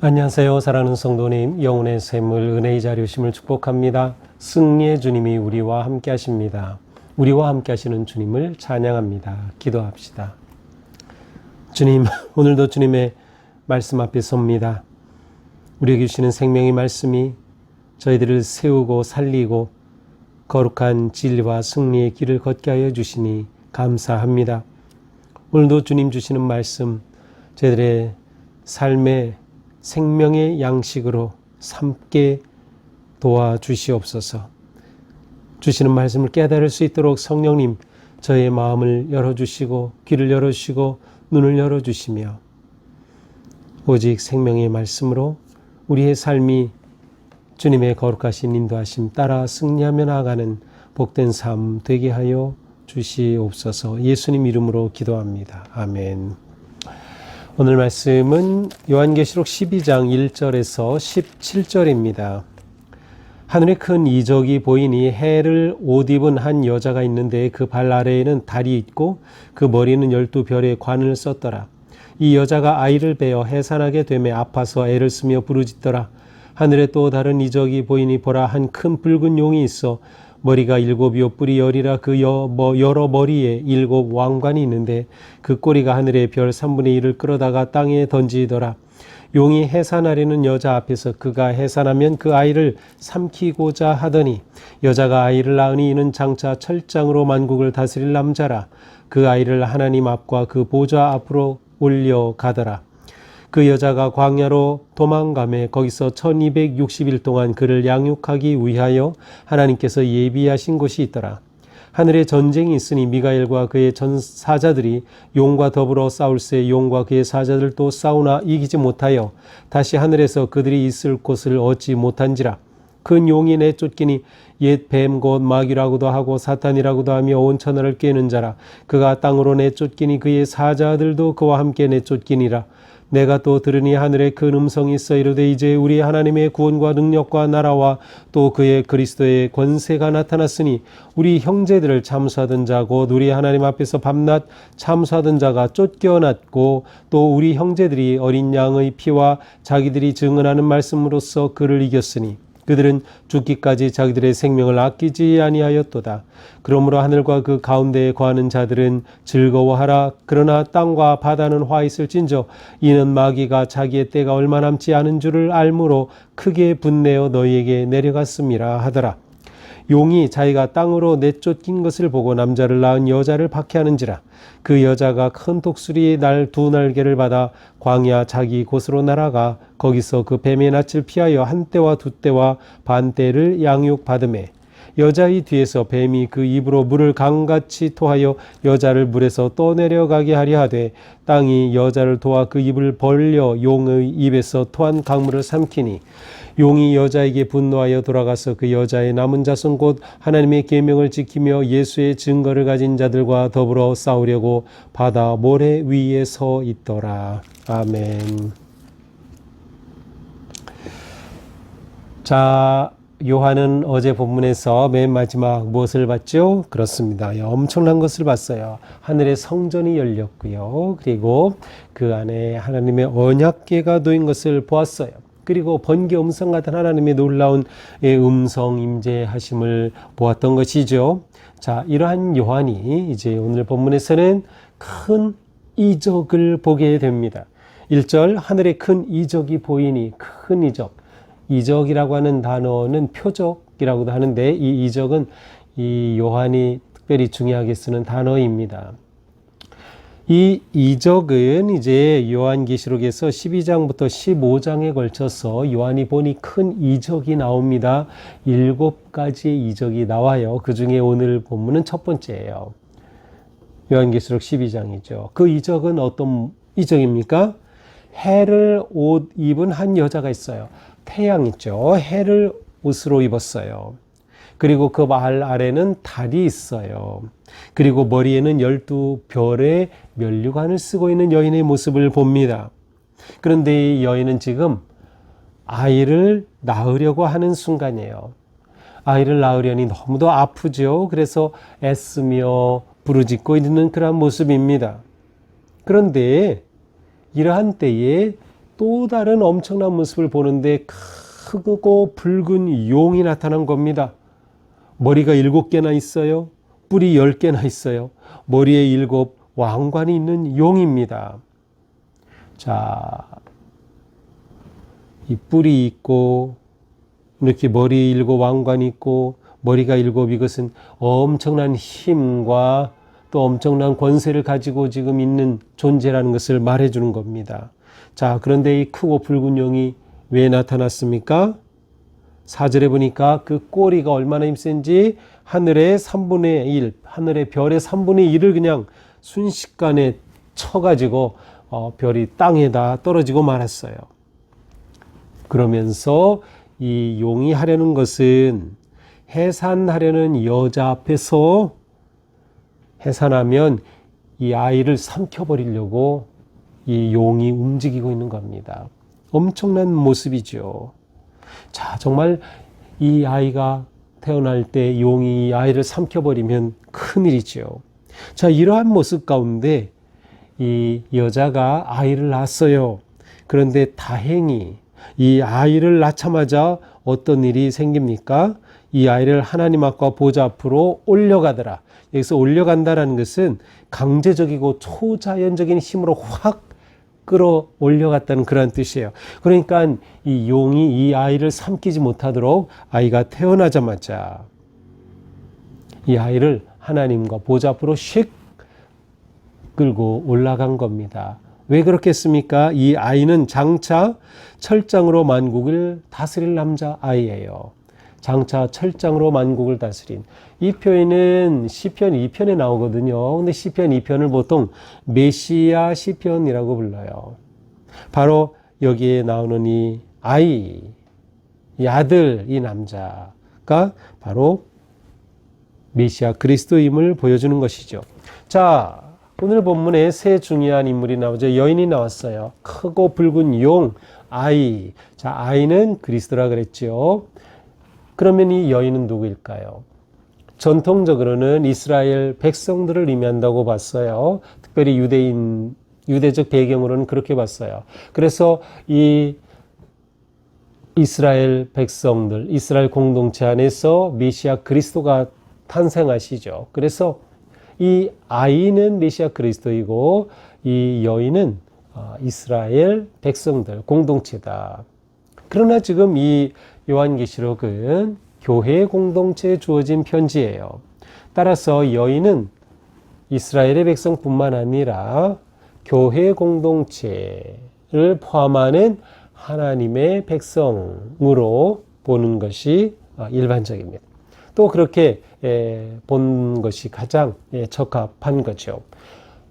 안녕하세요. 사랑하는 성도님, 영혼의 샘물, 은혜의 자료심을 축복합니다. 승리의 주님이 우리와 함께 하십니다. 우리와 함께 하시는 주님을 찬양합니다. 기도합시다. 주님, 오늘도 주님의 말씀 앞에 섭니다. 우리에게 주시는 생명의 말씀이 저희들을 세우고 살리고 거룩한 진리와 승리의 길을 걷게 하여 주시니 감사합니다. 오늘도 주님 주시는 말씀 저희들의 삶의 생명의 양식으로 삼게 도와주시옵소서. 주시는 말씀을 깨달을 수 있도록 성령님 저의 마음을 열어주시고 귀를 열어주시고 눈을 열어주시며 오직 생명의 말씀으로 우리의 삶이 주님의 거룩하신 인도하심 따라 승리하며 나아가는 복된 삶 되게 하여 주시옵소서 예수님 이름으로 기도합니다. 아멘. 오늘 말씀은 요한계시록 12장 1절에서 17절입니다. 하늘에 큰 이적이 보이니 해를 옷 입은 한 여자가 있는데 그 발 아래에는 달이 있고 그 머리는 열두 별의 관을 썼더라. 이 여자가 아이를 베어 해산하게 되매 아파서 애를 쓰며 부르짖더라. 하늘에 또 다른 이적이 보이니 보라 한 큰 붉은 용이 있어 머리가 일곱이요 뿔이 열이라 그 여, 뭐 여러 머리에 일곱 왕관이 있는데 그 꼬리가 하늘의 별 3분의 1을 끌어다가 땅에 던지더라. 용이 해산하려는 여자 앞에서 그가 해산하면 그 아이를 삼키고자 하더니 여자가 아이를 낳으니 이는 장차 철장으로 만국을 다스릴 남자라 그 아이를 하나님 앞과 그 보좌 앞으로 올려가더라. 그 여자가 광야로 도망가매 거기서 1260일 동안 그를 양육하기 위하여 하나님께서 예비하신 곳이 있더라. 하늘에 전쟁이 있으니 미가엘과 그의 전사자들이 용과 더불어 싸울새 용과 그의 사자들도 싸우나 이기지 못하여 다시 하늘에서 그들이 있을 곳을 얻지 못한지라. 큰 용이 내쫓기니 옛 뱀 곧 마귀라고도 하고 사탄이라고도 하며 온 천하를 깨는 자라. 그가 땅으로 내쫓기니 그의 사자들도 그와 함께 내쫓기니라. 내가 또 들으니 하늘에 큰 음성이 있어 이르되 이제 우리 하나님의 구원과 능력과 나라와 또 그의 그리스도의 권세가 나타났으니 우리 형제들을 참수하던 자곧 우리 하나님 앞에서 밤낮 참수하던 자가 쫓겨났고 또 우리 형제들이 어린 양의 피와 자기들이 증언하는 말씀으로써 그를 이겼으니 그들은 죽기까지 자기들의 생명을 아끼지 아니하였도다. 그러므로 하늘과 그 가운데에 거하는 자들은 즐거워하라. 그러나 땅과 바다는 화 있을진저 이는 마귀가 자기의 때가 얼마 남지 않은 줄을 알므로 크게 분내어 너희에게 내려갔음이라 하더라. 용이 자기가 땅으로 내쫓긴 것을 보고 남자를 낳은 여자를 박해하는지라 그 여자가 큰 독수리의 날두 날개를 받아 광야 자기 곳으로 날아가 거기서 그 뱀의 낯을 피하여 한 때와 두 때와 반 때를 양육받음에 여자의 뒤에서 뱀이 그 입으로 물을 강같이 토하여 여자를 물에서 떠내려가게 하려 하되 땅이 여자를 도와 그 입을 벌려 용의 입에서 토한 강물을 삼키니 용이 여자에게 분노하여 돌아가서 그 여자의 남은 자손 곧 하나님의 계명을 지키며 예수의 증거를 가진 자들과 더불어 싸우려고 바다 모래 위에 서 있더라. 아멘. 자, 요한은 어제 본문에서 맨 마지막 무엇을 봤죠? 그렇습니다. 엄청난 것을 봤어요. 하늘의 성전이 열렸고요. 그리고 그 안에 하나님의 언약궤가 놓인 것을 보았어요. 그리고 번개 음성 같은 하나님의 놀라운 음성 임재하심을 보았던 것이죠. 자, 이러한 요한이 이제 오늘 본문에서는 큰 이적을 보게 됩니다. 1절 하늘에 큰 이적이 보이니 큰 이적. 이적이라고 하는 단어는 표적이라고도 하는데 이 이적은 이 요한이 특별히 중요하게 쓰는 단어입니다. 이 이적은 이제 요한계시록에서 12장부터 15장에 걸쳐서 요한이 보니 큰 이적이 나옵니다. 일곱 가지의 이적이 나와요. 그 중에 오늘 본문은 첫 번째예요. 요한계시록 12장이죠. 그 이적은 어떤 이적입니까? 해를 옷 입은 한 여자가 있어요. 태양 있죠. 해를 옷으로 입었어요. 그리고 그 말 아래는 달이 있어요. 그리고 머리에는 열두 별의 면류관을 쓰고 있는 여인의 모습을 봅니다. 그런데 이 여인은 지금 아이를 낳으려고 하는 순간이에요. 아이를 낳으려니 너무도 아프죠. 그래서 애쓰며 부르짖고 있는 그런 모습입니다. 그런데 이러한 때에 또 다른 엄청난 모습을 보는데 크고 붉은 용이 나타난 겁니다. 머리가 일곱 개나 있어요. 뿔이 열 개나 있어요. 머리에 일곱 왕관이 있는 용입니다. 자, 이 뿔이 있고 이렇게 머리에 일곱 왕관이 있고 머리가 일곱 이것은 엄청난 힘과 또 엄청난 권세를 가지고 지금 있는 존재라는 것을 말해주는 겁니다. 자, 그런데 이 크고 붉은 용이 왜 나타났습니까? 사절에 보니까 그 꼬리가 얼마나 힘센지 하늘의 3분의 1, 하늘의 별의 3분의 1을 그냥 순식간에 쳐가지고 어, 별이 땅에다 떨어지고 말았어요. 그러면서 이 용이 하려는 것은 해산하려는 여자 앞에서 해산하면 이 아이를 삼켜버리려고 이 용이 움직이고 있는 겁니다. 엄청난 모습이죠. 자, 정말 이 아이가 태어날 때 용이 이 아이를 삼켜버리면 큰일이죠. 자, 이러한 모습 가운데 이 여자가 아이를 낳았어요. 그런데 다행히 이 아이를 낳자마자 어떤 일이 생깁니까? 이 아이를 하나님 앞과 보좌 앞으로 올려가더라. 여기서 올려간다라는 것은 강제적이고 초자연적인 힘으로 확 끌어 올려갔다는 그런 뜻이에요. 그러니까 이 용이 이 아이를 삼키지 못하도록 아이가 태어나자마자 이 아이를 하나님과 보좌 앞으로 씩 끌고 올라간 겁니다. 왜 그렇겠습니까? 이 아이는 장차 철장으로 만국을 다스릴 남자 아이예요. 장차 철장으로 만국을 다스린 이 표현은 시편 2편에 나오거든요. 근데 시편 2편을 보통 메시아 시편이라고 불러요. 바로 여기에 나오는 이 아이, 이 아들, 이 남자가 바로 메시아 그리스도임을 보여주는 것이죠. 자, 오늘 본문에 세 중요한 인물이 나오죠. 여인이 나왔어요. 크고 붉은 용, 아이. 자, 아이는 그리스도라 그랬죠. 그러면 이 여인은 누구일까요? 전통적으로는 이스라엘 백성들을 의미한다고 봤어요. 특별히 유대인, 유대적 배경으로는 그렇게 봤어요. 그래서 이 이스라엘 백성들, 이스라엘 공동체 안에서 메시아 그리스도가 탄생하시죠. 그래서 이 아이는 메시아 그리스도이고 이 여인은 어, 이스라엘 백성들 공동체다. 그러나 지금 이 요한계시록은 교회 공동체에 주어진 편지예요. 따라서 여인은 이스라엘의 백성뿐만 아니라 교회 공동체를 포함하는 하나님의 백성으로 보는 것이 어, 일반적입니다. 또 그렇게 본 것이 가장 적합한 거죠.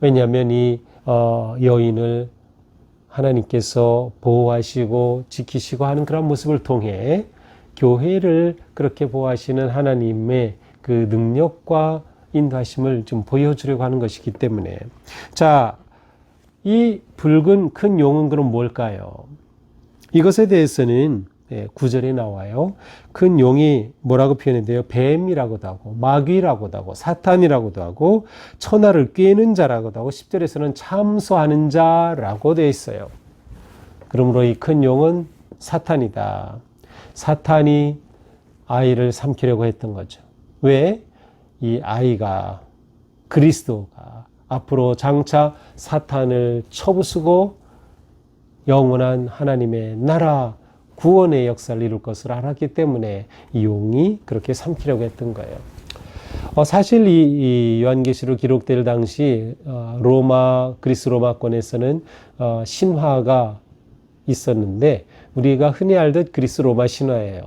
왜냐하면 이 어, 여인을 하나님께서 보호하시고 지키시고 하는 그런 모습을 통해 교회를 그렇게 보호하시는 하나님의 그 능력과 인도하심을 좀 보여주려고 하는 것이기 때문에 자, 이 붉은 큰 용은 그럼 뭘까요? 이것에 대해서는 예, 구절에 나와요. 큰 용이 뭐라고 표현해요? 뱀이라고도 하고, 마귀라고도 하고, 사탄이라고도 하고, 천하를 꿰는 자라고도 하고, 10절에서는 참소하는 자라고 되어 있어요. 그러므로 이 큰 용은 사탄이다. 사탄이 아이를 삼키려고 했던 거죠. 왜? 이 아이가 그리스도가 앞으로 장차 사탄을 쳐부수고 영원한 하나님의 나라 구원의 역사를 이룰 것을 알았기 때문에 이 용이 그렇게 삼키려고 했던 거예요. 어, 사실 이, 이 요한계시록 기록될 당시 어, 로마 그리스 로마권에서는 어, 신화가 있었는데 우리가 흔히 알듯 그리스 로마 신화예요.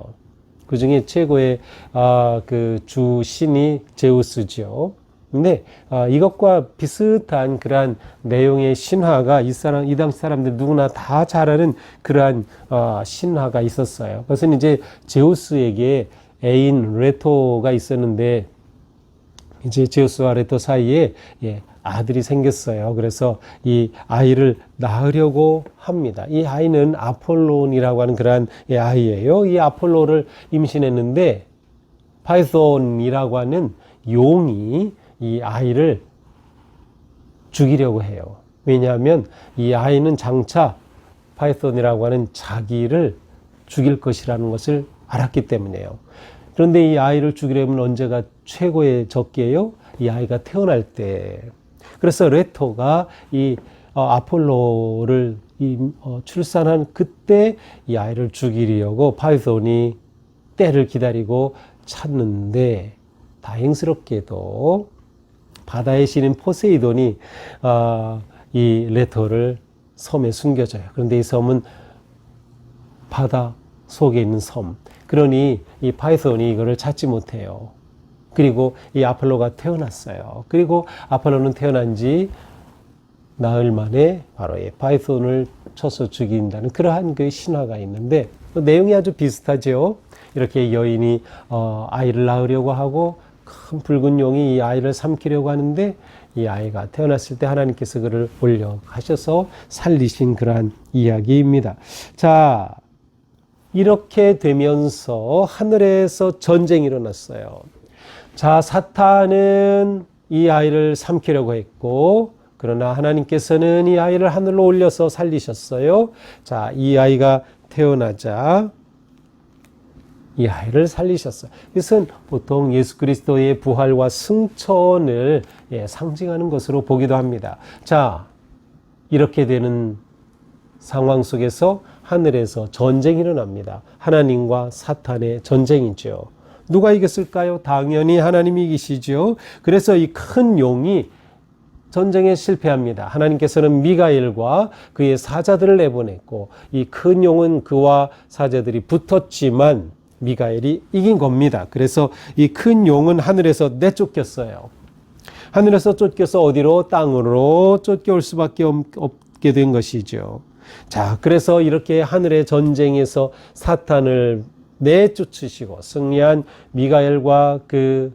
그 중에 최고의 아, 그 주 신이 제우스죠. 근데 어, 이것과 비슷한 그러한 내용의 신화가 이 사람 이 당시 사람들 누구나 다 잘 아는 그러한 어, 신화가 있었어요. 그것은 이제 제우스에게 애인 레토가 있었는데 이제 제우스와 레토 사이에 예, 아들이 생겼어요. 그래서 이 아이를 낳으려고 합니다. 이 아이는 아폴론이라고 하는 그러한 이 아이예요. 이 아폴로를 임신했는데 파이손이라고 하는 용이 이 아이를 죽이려고 해요. 왜냐하면 이 아이는 장차 파이썬이라고 하는 자기를 죽일 것이라는 것을 알았기 때문이에요. 그런데 이 아이를 죽이려면 언제가 최고의 적기예요? 이 아이가 태어날 때. 그래서 레토가 이 어, 아폴로를 이, 어, 출산한 그때 이 아이를 죽이려고 파이썬이 때를 기다리고 찾는데 다행스럽게도 바다의 신인 포세이돈이 어, 이 레토를 섬에 숨겨져요. 그런데 이 섬은 바다 속에 있는 섬. 그러니 이 파이썬이 이거를 찾지 못해요. 그리고 이 아폴로가 태어났어요. 그리고 아폴로는 태어난 지 나흘 만에 바로 이 파이썬을 쳐서 죽인다는 그러한 그 신화가 있는데 내용이 아주 비슷하죠. 이렇게 여인이 어, 아이를 낳으려고 하고 큰 붉은 용이 이 아이를 삼키려고 하는데 이 아이가 태어났을 때 하나님께서 그를 올려 가셔서 살리신 그러한 이야기입니다. 자, 이렇게 되면서 하늘에서 전쟁이 일어났어요. 자, 사탄은 이 아이를 삼키려고 했고, 그러나 하나님께서는 이 아이를 하늘로 올려서 살리셨어요. 자, 이 아이가 태어나자 이 아이를 살리셨어요. 이것은 보통 예수 그리스도의 부활과 승천을 예, 상징하는 것으로 보기도 합니다. 자, 이렇게 되는 상황 속에서 하늘에서 전쟁이 일어납니다. 하나님과 사탄의 전쟁이죠. 누가 이겼을까요? 당연히 하나님이 이기시죠. 그래서 이 큰 용이 전쟁에 실패합니다. 하나님께서는 미가엘과 그의 사자들을 내보냈고 이 큰 용은 그와 사자들이 붙었지만 미가엘이 이긴 겁니다. 그래서 이 큰 용은 하늘에서 내쫓겼어요. 하늘에서 쫓겨서 어디로 땅으로 쫓겨올 수밖에 없게 된 것이죠. 자, 그래서 이렇게 하늘의 전쟁에서 사탄을 내쫓으시고 승리한 미가엘과 그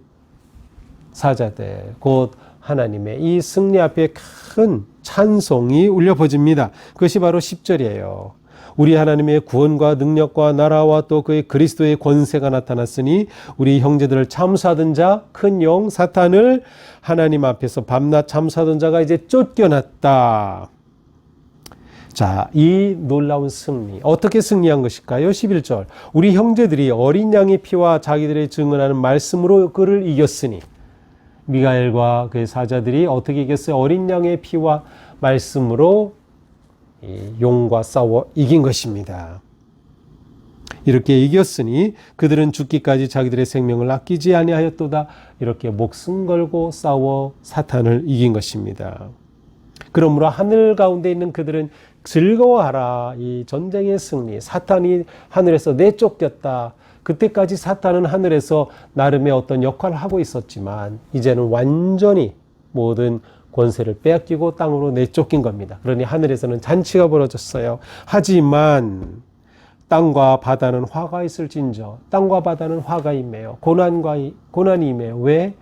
사자들, 곧 하나님의 이 승리 앞에 큰 찬송이 울려 퍼집니다. 그것이 바로 10절이에요. 우리 하나님의 구원과 능력과 나라와 또 그의 그리스도의 권세가 나타났으니 우리 형제들을 참수하던 자 큰 영 사탄을 하나님 앞에서 밤낮 참수하던 자가 이제 쫓겨났다. 자, 이 놀라운 승리. 어떻게 승리한 것일까요? 11절. 우리 형제들이 어린 양의 피와 자기들의 증언하는 말씀으로 그를 이겼으니. 미가엘과 그의 사자들이 어떻게 이겼어요? 어린 양의 피와 말씀으로 용과 싸워 이긴 것입니다. 이렇게 이겼으니 그들은 죽기까지 자기들의 생명을 아끼지 아니하였도다. 이렇게 목숨 걸고 싸워 사탄을 이긴 것입니다. 그러므로 하늘 가운데 있는 그들은 즐거워하라. 이 전쟁의 승리. 사탄이 하늘에서 내쫓겼다. 그때까지 사탄은 하늘에서 나름의 어떤 역할을 하고 있었지만 이제는 완전히 모든 권세를 빼앗기고 땅으로 내쫓긴 겁니다. 그러니 하늘에서는 잔치가 벌어졌어요. 하지만 땅과 바다는 화가 있을진저 땅과 바다는 화가 임해요. 고난과 고난이 임해요. 왜?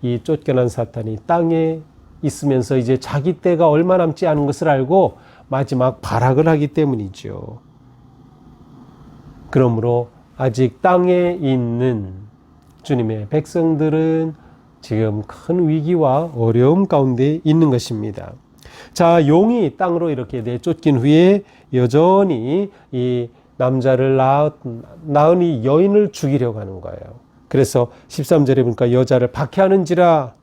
이 쫓겨난 사탄이 땅에 있으면서 이제 자기 때가 얼마 남지 않은 것을 알고 마지막 발악을 하기 때문이죠. 그러므로 아직 땅에 있는 주님의 백성들은 지금 큰 위기와 어려움 가운데 있는 것입니다. 자, 용이 땅으로 이렇게 내쫓긴 후에 여전히 이 남자를 낳, 낳은 이 여인을 죽이려고 하는 거예요. 그래서 13절에 보니까 여자를 박해하는지라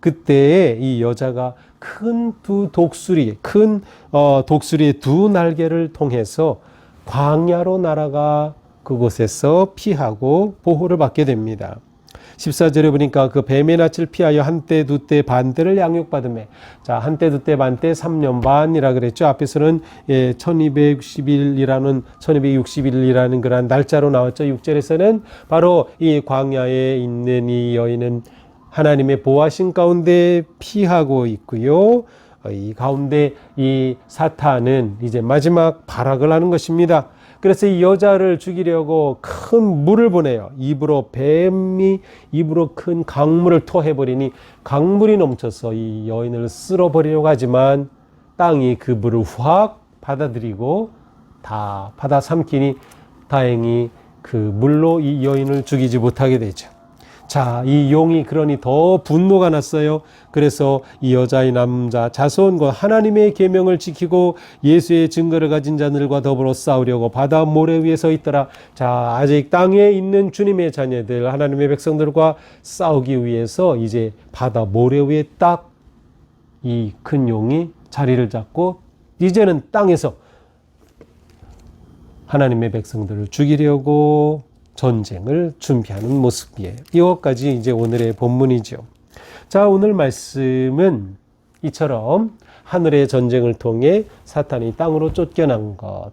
그때에 이 여자가 큰 두 독수리, 큰 어, 독수리의 두 날개를 통해서 광야로 날아가 그곳에서 피하고 보호를 받게 됩니다. 14절에 보니까 그 뱀의 낯을 피하여 한때 두 때 반때를 양육받음에 자 한때 두 때 반때 3년 반이라 그랬죠. 앞에서는 예, 1260일이라는 1260일이라는 그런 날짜로 나왔죠. 6절에서는 바로 이 광야에 있는 이 여인은 하나님의 보호하신 가운데 피하고 있고요. 어, 이 가운데 이 사탄은 이제 마지막 발악을 하는 것입니다. 그래서 이 여자를 죽이려고 큰 물을 보내요. 입으로 뱀이 입으로 큰 강물을 토해버리니 강물이 넘쳐서 이 여인을 쓸어버리려고 하지만 땅이 그 물을 확 받아들이고 다 받아 삼키니 다행히 그 물로 이 여인을 죽이지 못하게 되죠. 자, 이 용이 그러니 더 분노가 났어요. 그래서 이 여자의 남자 자손과 하나님의 계명을 지키고 예수의 증거를 가진 자들과 더불어 싸우려고 바다 모래 위에 서 있더라. 자, 아직 땅에 있는 주님의 자녀들, 하나님의 백성들과 싸우기 위해서 이제 바다 모래 위에 딱 이 큰 용이 자리를 잡고 이제는 땅에서 하나님의 백성들을 죽이려고 전쟁을 준비하는 모습이에요. 이것까지 이제 오늘의 본문이죠. 자, 오늘 말씀은 이처럼 하늘의 전쟁을 통해 사탄이 땅으로 쫓겨난 것,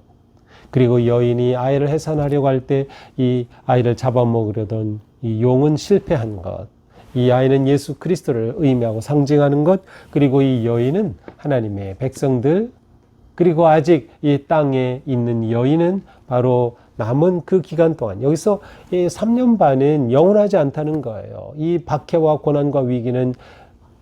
그리고 여인이 아이를 해산하려고 할 때 이 아이를 잡아먹으려던 이 용은 실패한 것, 이 아이는 예수 그리스도를 의미하고 상징하는 것, 그리고 이 여인은 하나님의 백성들, 그리고 아직 이 땅에 있는 여인은 바로 남은 그 기간 동안 여기서 이 3년 반은 영원하지 않다는 거예요. 이 박해와 고난과 위기는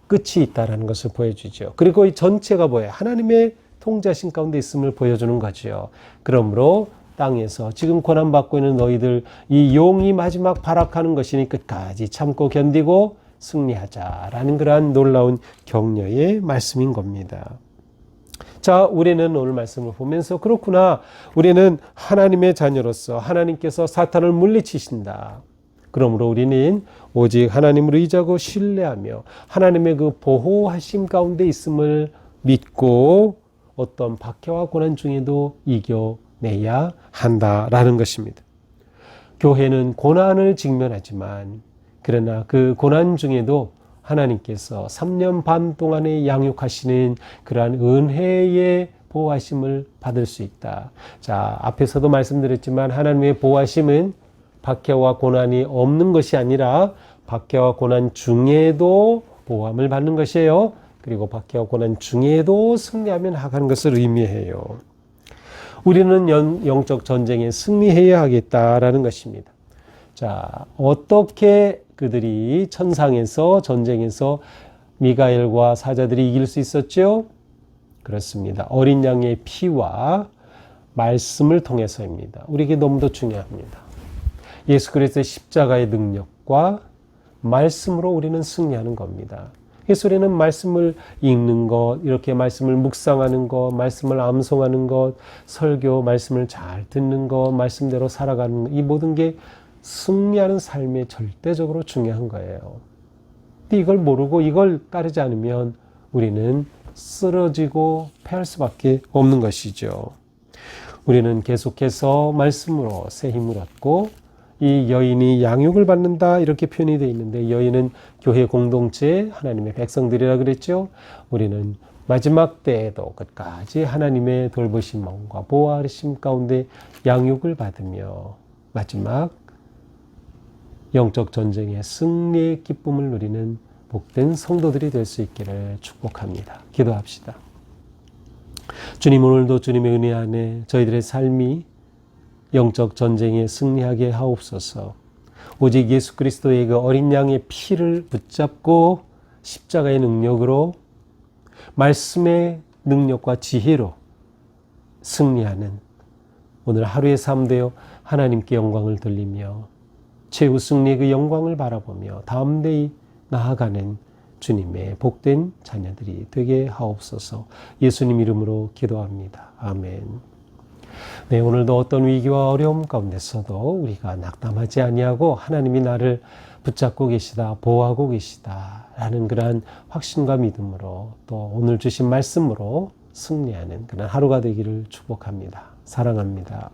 끝이 있다라는 것을 보여주죠. 그리고 이 전체가 뭐예요? 하나님의 통자신 가운데 있음을 보여주는 거죠. 그러므로 땅에서 지금 고난받고 있는 너희들 이 용이 마지막 발악하는 것이니 끝까지 참고 견디고 승리하자라는 그러한 놀라운 격려의 말씀인 겁니다. 자, 우리는 오늘 말씀을 보면서 그렇구나. 우리는 하나님의 자녀로서 하나님께서 사탄을 물리치신다. 그러므로 우리는 오직 하나님을 의지하고 신뢰하며 하나님의 그 보호하심 가운데 있음을 믿고 어떤 박해와 고난 중에도 이겨내야 한다라는 것입니다. 교회는 고난을 직면하지만 그러나 그 고난 중에도 하나님께서 3년 반 동안에 양육하시는 그러한 은혜의 보호하심을 받을 수 있다. 자, 앞에서도 말씀드렸지만 하나님의 보호하심은 박해와 고난이 없는 것이 아니라 박해와 고난 중에도 보호함을 받는 것이에요. 그리고 박해와 고난 중에도 승리하면 하는 것을 의미해요. 우리는 영, 영적 전쟁에 승리해야 하겠다라는 것입니다. 자, 어떻게 그들이 천상에서 전쟁에서 미가엘과 사자들이 이길 수 있었죠? 그렇습니다. 어린 양의 피와 말씀을 통해서입니다. 우리에게 너무도 중요합니다. 예수 그리스도의 십자가의 능력과 말씀으로 우리는 승리하는 겁니다. 우리는 말씀을 읽는 것, 이렇게 말씀을 묵상하는 것, 말씀을 암송하는 것, 설교, 말씀을 잘 듣는 것, 말씀대로 살아가는 것, 이 모든 게 승리하는 삶에 절대적으로 중요한 거예요. 이걸 모르고 이걸 따르지 않으면 우리는 쓰러지고 패할 수밖에 없는 것이죠. 우리는 계속해서 말씀으로 새 힘을 얻고 이 여인이 양육을 받는다 이렇게 표현이 되어 있는데 여인은 교회 공동체 하나님의 백성들이라 그랬죠. 우리는 마지막 때에도 끝까지 하나님의 돌보심과 보호하심 가운데 양육을 받으며 마지막 영적 전쟁의 승리의 기쁨을 누리는 복된 성도들이 될 수 있기를 축복합니다. 기도합시다. 주님 오늘도 주님의 은혜 안에 저희들의 삶이 영적 전쟁에 승리하게 하옵소서. 오직 예수 그리스도의 그 어린 양의 피를 붙잡고 십자가의 능력으로 말씀의 능력과 지혜로 승리하는 오늘 하루의 삶 되어 하나님께 영광을 돌리며 최후 승리의 그 영광을 바라보며 다음 데이 나아가는 주님의 복된 자녀들이 되게 하옵소서 예수님 이름으로 기도합니다. 아멘. 네, 오늘도 어떤 위기와 어려움 가운데서도 우리가 낙담하지 아니하고 하나님이 나를 붙잡고 계시다, 보호하고 계시다라는 그러한 확신과 믿음으로 또 오늘 주신 말씀으로 승리하는 그런 하루가 되기를 축복합니다. 사랑합니다.